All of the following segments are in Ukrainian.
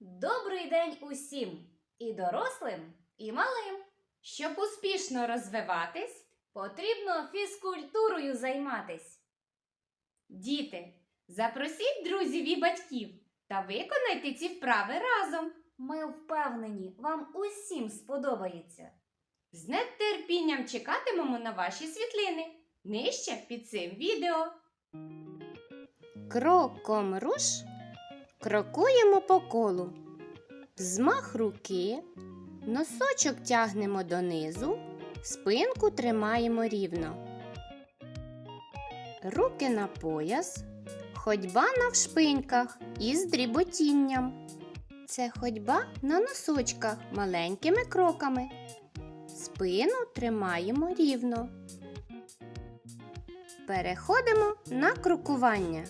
Добрий день усім і дорослим, і малим. Щоб успішно розвиватись, потрібно фізкультурою займатись. Діти, запросіть друзів і батьків та виконайте ці вправи разом. Ми впевнені, вам усім сподобається. З нетерпінням чекатимемо на ваші світлини нижче під цим відео. Кроком руш, крокуємо по колу. Взмах руки, носочок тягнемо донизу, спинку тримаємо рівно. Руки на пояс, ходьба навшпиньках із дріботінням. Це ходьба на носочках маленькими кроками. Спину тримаємо рівно. Переходимо на крокування.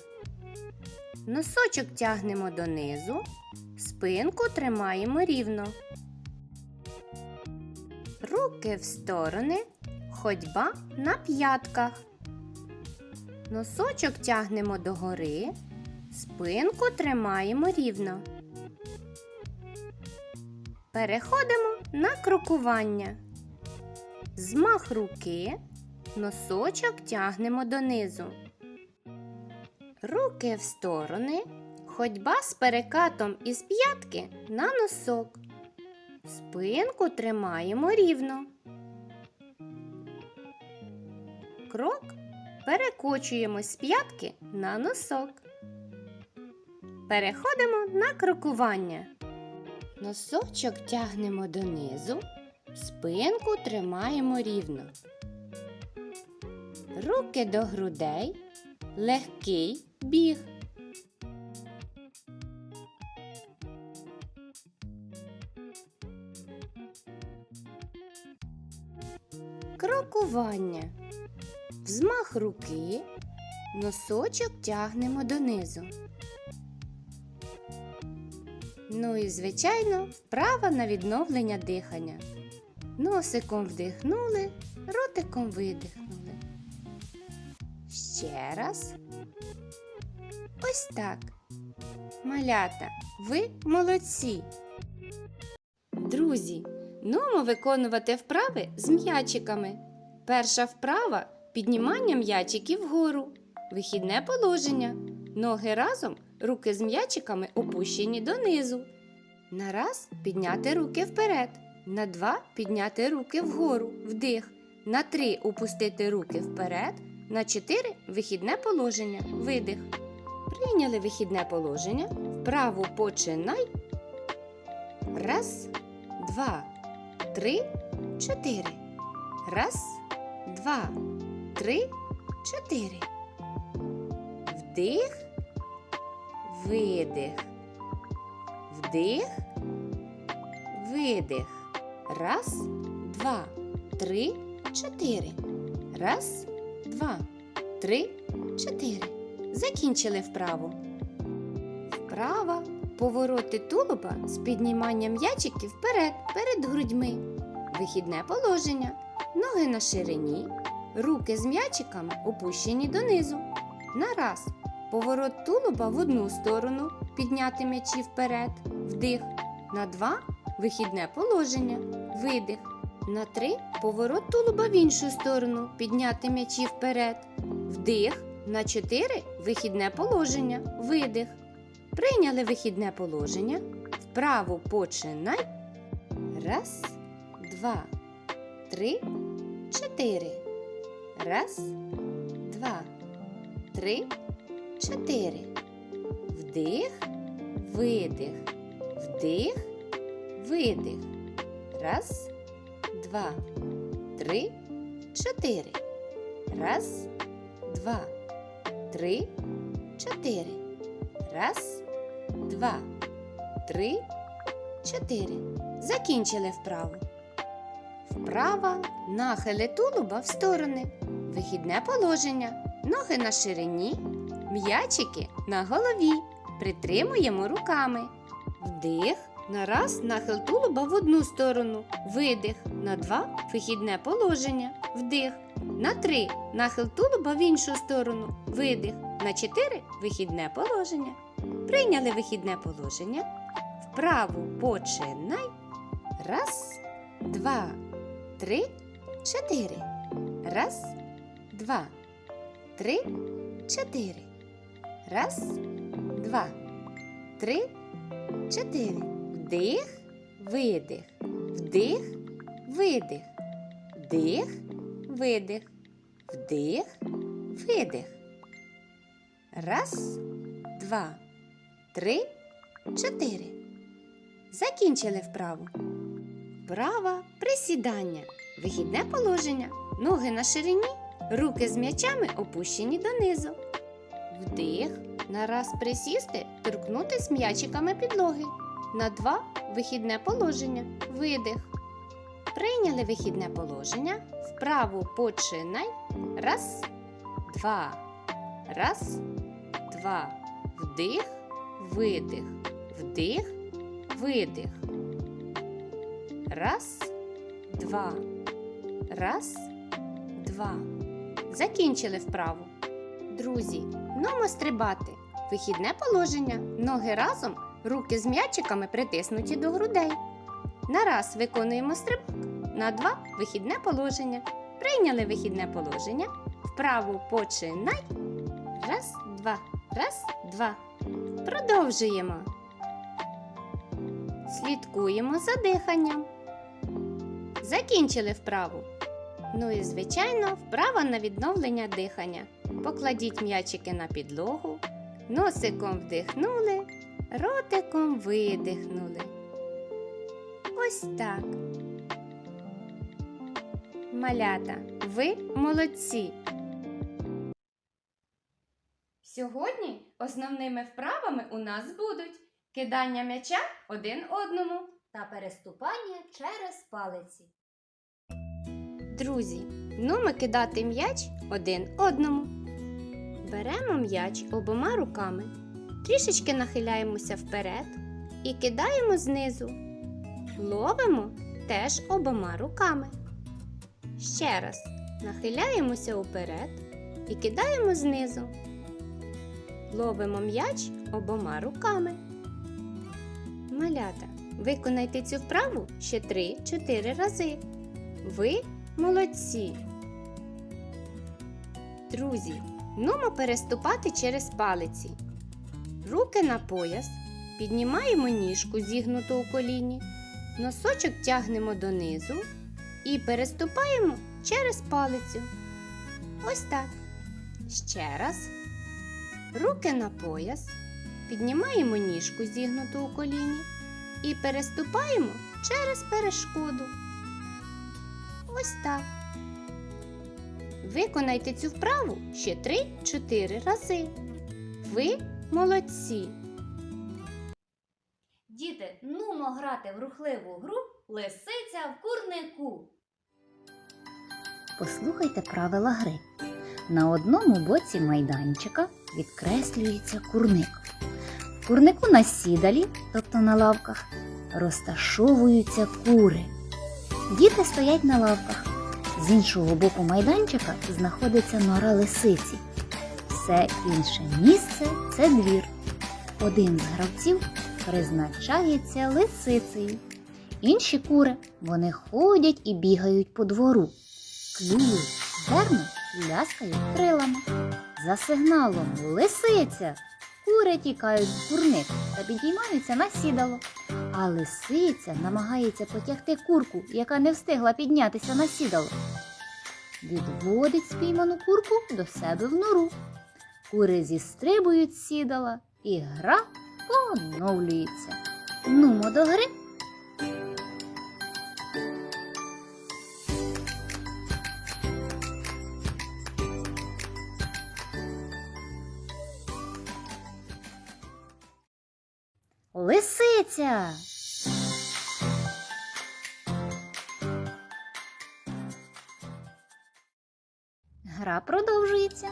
Носочок тягнемо донизу, спинку тримаємо рівно. Руки в сторони, ходьба на п'ятках. Носочок тягнемо догори, спинку тримаємо рівно. Переходимо на крокування. Змах руки, носочок тягнемо донизу. Руки в сторони, ходьба з перекатом із п'ятки на носок. Спинку тримаємо рівно. Крок перекочуємось з п'ятки на носок. Переходимо на крокування. Носочок тягнемо донизу, спинку тримаємо рівно. Руки до грудей, легкий біг. Крокування. Взмах руки, носочок тягнемо донизу. Ну і, звичайно, вправа на відновлення дихання. Носиком вдихнули, ротиком видихнули. Ще раз. Ось так. Малята, ви молодці. Друзі, нумо виконувати вправи з м'ячиками. Перша вправа піднімання м'ячиків вгору. Вихідне положення. Ноги разом, руки з м'ячиками опущені донизу. На раз підняти руки вперед. На два підняти руки вгору, вдих. На три опустити руки вперед. На 4 вихідне положення. Видих. Прийняли вихідне положення. Вправо починай. Раз, два, три, чотири. Раз, два, три, чотири. Вдих, видих. Вдих, видих. Раз, два, три, чотири. Раз, два, три, чотири. Закінчили вправу. Вправа. Повороти тулуба з підніманням м'ячиків вперед, перед грудьми. Вихідне положення. Ноги на ширині. Руки з м'ячиками опущені донизу. На раз. Поворот тулуба в одну сторону. Підняти м'ячі вперед. Вдих. На два. Вихідне положення. Видих. На три поворот тулуба в іншу сторону. Підняти м'ячі вперед. Вдих. На чотири вихідне положення. Видих. Прийняли вихідне положення. Вправо починай. Раз, два, три, чотири. Раз, два, три, чотири. Вдих, видих. Вдих, видих. Раз, два, три, чотири. Раз, два, три, чотири. Раз, два, три, чотири. Закінчили вправу. Вправа нахили тулуба в сторони. Вихідне положення. Ноги на ширині. М'ячики на голові. Притримуємо руками. Вдих. На раз нахил тулуба в одну сторону. Видих. На два вихідне положення. Вдих. На три нахил тулуба в іншу сторону. Видих. На чотири вихідне положення. Прийняли вихідне положення. Вправу починай. Раз, два, три, чотири. Раз, два, три, чотири. Раз, два, три, чотири. Вдих, видих. Вдих, видих. Вдих, видих. Вдих, видих. Раз, два, три, чотири. Закінчили вправу. Вправа присідання. Вихідне положення. Ноги на ширині, руки з м'ячами опущені донизу. Вдих. На раз присісти, торкнутись м'ячиками підлоги. На два вихідне положення. Видих. Прийняли вихідне положення. Вправу починай. Раз, два. Раз, два. Вдих, видих. Вдих, видих. Раз, два. Раз, два. Закінчили вправу. Друзі, нумо стрибати. Вихідне положення. Ноги разом, руки з м'ячиками притиснуті до грудей. На раз виконуємо стрибок. На два вихідне положення. Прийняли вихідне положення. Вправу починай. Раз, два. Раз, два. Продовжуємо. Слідкуємо за диханням. Закінчили вправу. Ну і, звичайно, вправа на відновлення дихання. Покладіть м'ячики на підлогу, носиком вдихнули, ротиком видихнули. Ось так. Малята, ви молодці. Сьогодні основними вправами у нас будуть кидання м'яча один одному. Та переступання через палиці. Друзі, ну ми кидати м'яч один одному. Беремо м'яч обома руками, трішечки нахиляємося вперед і кидаємо знизу. Ловимо теж обома руками. Ще раз нахиляємося уперед і кидаємо знизу. Ловимо м'яч обома руками. Малята, виконайте цю вправу ще 3-4 рази. Ви молодці. Друзі, нумо переступати через палиці. Руки на пояс, піднімаємо ніжку зігнуту у коліні, носочок тягнемо донизу і переступаємо через палицю. Ось так. Ще раз. Руки на пояс, піднімаємо ніжку зігнуту у коліні і переступаємо через перешкоду. Ось так. Виконайте цю вправу ще 3-4 рази. Ви молодці. Діти, нумо грати в рухливу гру Лисиця в курнику. Послухайте правила гри. На одному боці майданчика відкреслюється курник. В курнику на сідалі, тобто на лавках, розташовуються кури. Діти стоять на лавках. З іншого боку майданчика знаходиться нора лисиці. Все інше місце це двір. Один з гравців призначається лисицею. Інші кури вони ходять і бігають по двору клюють зерно і ляскають крилами. За сигналом лисиця. Кури тікають в курник та підіймаються на сідало. А лисиця намагається потягти курку, яка не встигла піднятися на сідало. Відводить спійману курку до себе в нору. Кури зістрибують сідала, і гра поновлюється. Нумо до гри. Лисиця. Гра продовжується.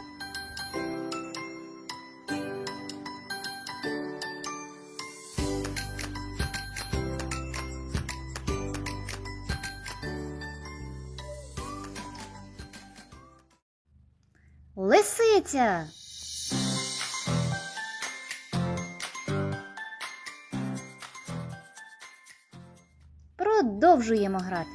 Лисиця. Продовжуємо грати.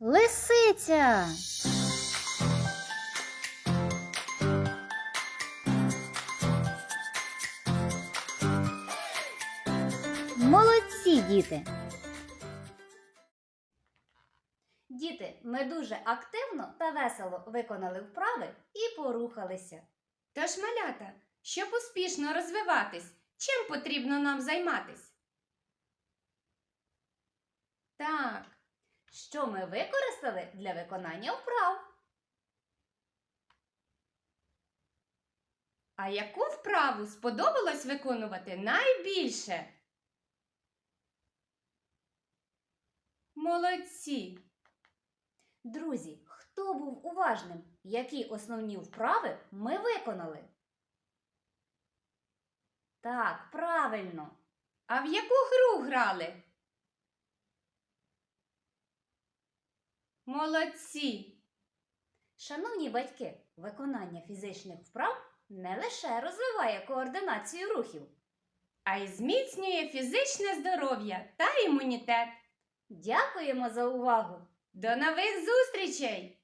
Лисиця. Молодці, діти! Діти, ми дуже активно та весело виконали вправи і порухалися. Тож, малята, щоб успішно розвиватись, чим потрібно нам займатись? Так, що ми використали для виконання вправ? А яку вправу сподобалось виконувати найбільше? Молодці! Друзі, хто був уважним? Які основні вправи ми виконали? Так, правильно. А в яку гру грали? Молодці! Шановні батьки, виконання фізичних вправ не лише розвиває координацію рухів, а й зміцнює фізичне здоров'я та імунітет. Дякуємо за увагу! До нових зустрічей!